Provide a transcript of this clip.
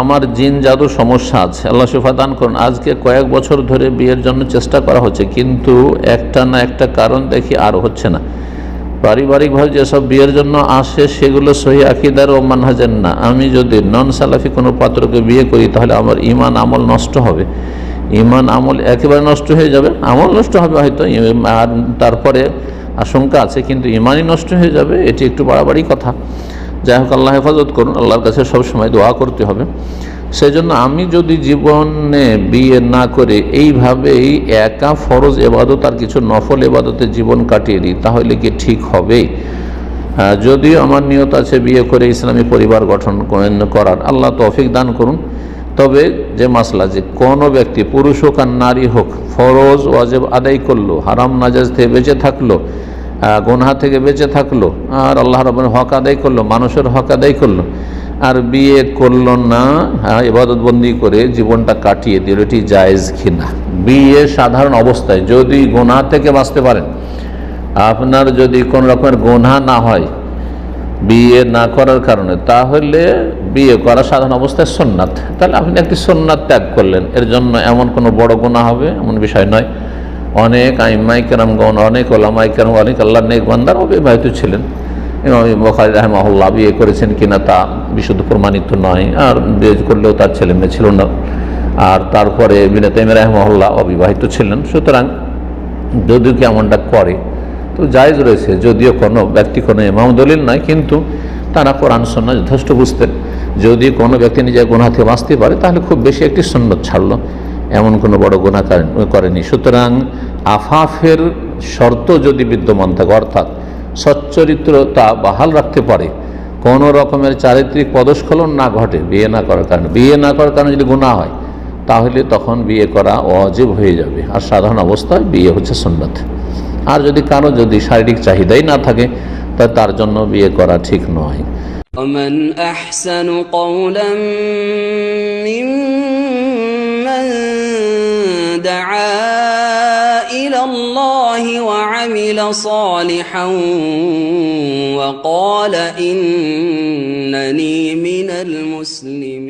আমার জিন জাদু সমস্যা আছে। আল্লাহ শিফা দান করুন। আজকে কয়েক বছর ধরে বিয়ের জন্য চেষ্টা করা হচ্ছে, কিন্তু একটা না একটা কারণ দেখি আর হচ্ছে না। পারিবারিকভাবে যেসব বিয়ের জন্য আসে, সেগুলো সহি আকিদার ও মানহাজের না। আমি যদি নন সালাফি কোনো পাত্রকে বিয়ে করি, তাহলে আমার ইমান আমল নষ্ট হবে। ইমান আমল একেবারে নষ্ট হয়ে যাবে। আমল নষ্ট হবে হয়তো আর তারপরে আশঙ্কা আছে, কিন্তু ইমানই নষ্ট হয়ে যাবে, এটি একটু বাড়াবাড়ি কথা। যাই হোক, আল্লাহ হেফাজত করুন, আল্লাহর কাছে সবসময় দোয়া করতে হবে। সেই জন্য আমি যদি জীবনে বিয়ে না করে এইভাবেই একা ফরজ এবাদত আর কিছু নফল এবাদতে জীবন কাটিয়ে দিই, তাহলে কি ঠিক হবে? যদিও আমার নিয়ত আছে বিয়ে করে ইসলামী পরিবার গঠন করার। আল্লাহ তৌফিক দান করুন। তবে যে মাসলা যে কোনো ব্যক্তি পুরুষ হোক আর নারী হোক ফরজ ওয়াজেব আদায় করল হারাম নাজাজ থেকে বেঁচে থাকল গোনহা থেকে বেঁচে থাকল আর আল্লাহ রবের হক আদায় করল মানুষের হক আদায় করল আর বিয়ে করল না হ্যাঁ, ইবাদতবন্দি করে জীবনটা কাটিয়ে দিল এটি জায়েজ কিনা? বিয়ে সাধারণ অবস্থায় যদি গুনহা থেকে বাঁচতে পারেন আপনার যদি কোন রকমের গোনা না হয় বিয়ে না করার কারণে, তাহলে বিয়ে করা সাধারণ অবস্থায় সোননাথ। তাহলে আপনি একটি সোননাথ ত্যাগ করলেন। এর জন্য এমন কোনো বড় গোনা হবে? এমন বিষয় নয়। অনেক আইমাই কেরামগণ, অনেক ওলামাই কেরাম, অনেক আল্লাহ নেক বান্দার অবিবাহিত ছিলেন। ইমাম বখারি রহমাহুল্লাহ বিয়ে করেছেন কিনা তা বিশুদ্ধ প্রমাণিত নয়। আর বিয়ে করলেও তার ছেলে মেয়ে ছিল না। আর তারপরে বিনা তাইম রহমাহুল্লাহ অবিবাহিত ছিলেন। সুতরাং যদিও কি এমনটা করে তো জায়জ রয়েছে, যদিও কোনো ব্যক্তি, কোনো ইমাম দলিল নয় কিন্তু তারা কোরআন সন্না যথেষ্ট বুঝতেন। যদি কোনো ব্যক্তি নিজের গোনা থেকে বাঁচতে পারে, তাহলে খুব বেশি একটি সন্ন্যত ছাড়লো। এমন কোনো বড় গোনা করেন- সুতরাং আফাফের শর্ত যদি বিদ্যমান থাকে, অর্থাৎ সচ্চরিত্রতা বাহাল রাখতে পারে, কোনো রকমের চারিত্রিক পদস্খলন না ঘটে, বিয়ে না করার কারণে। বিয়ে না করার কারণে যদি গুণা হয়, তাহলে তখন বিয়ে করা অজীব হয়ে যাবে। আর সাধারণ অবস্থায় বিয়ে হচ্ছে সুন্নত। আর যদি কারো যদি শারীরিক চাহিদাই না থাকে তা তার জন্য বিয়ে করা ঠিক নয় ومن أحسن قولا ممن دعا إلى الله وعمل صالحا وقال إنني من المسلمين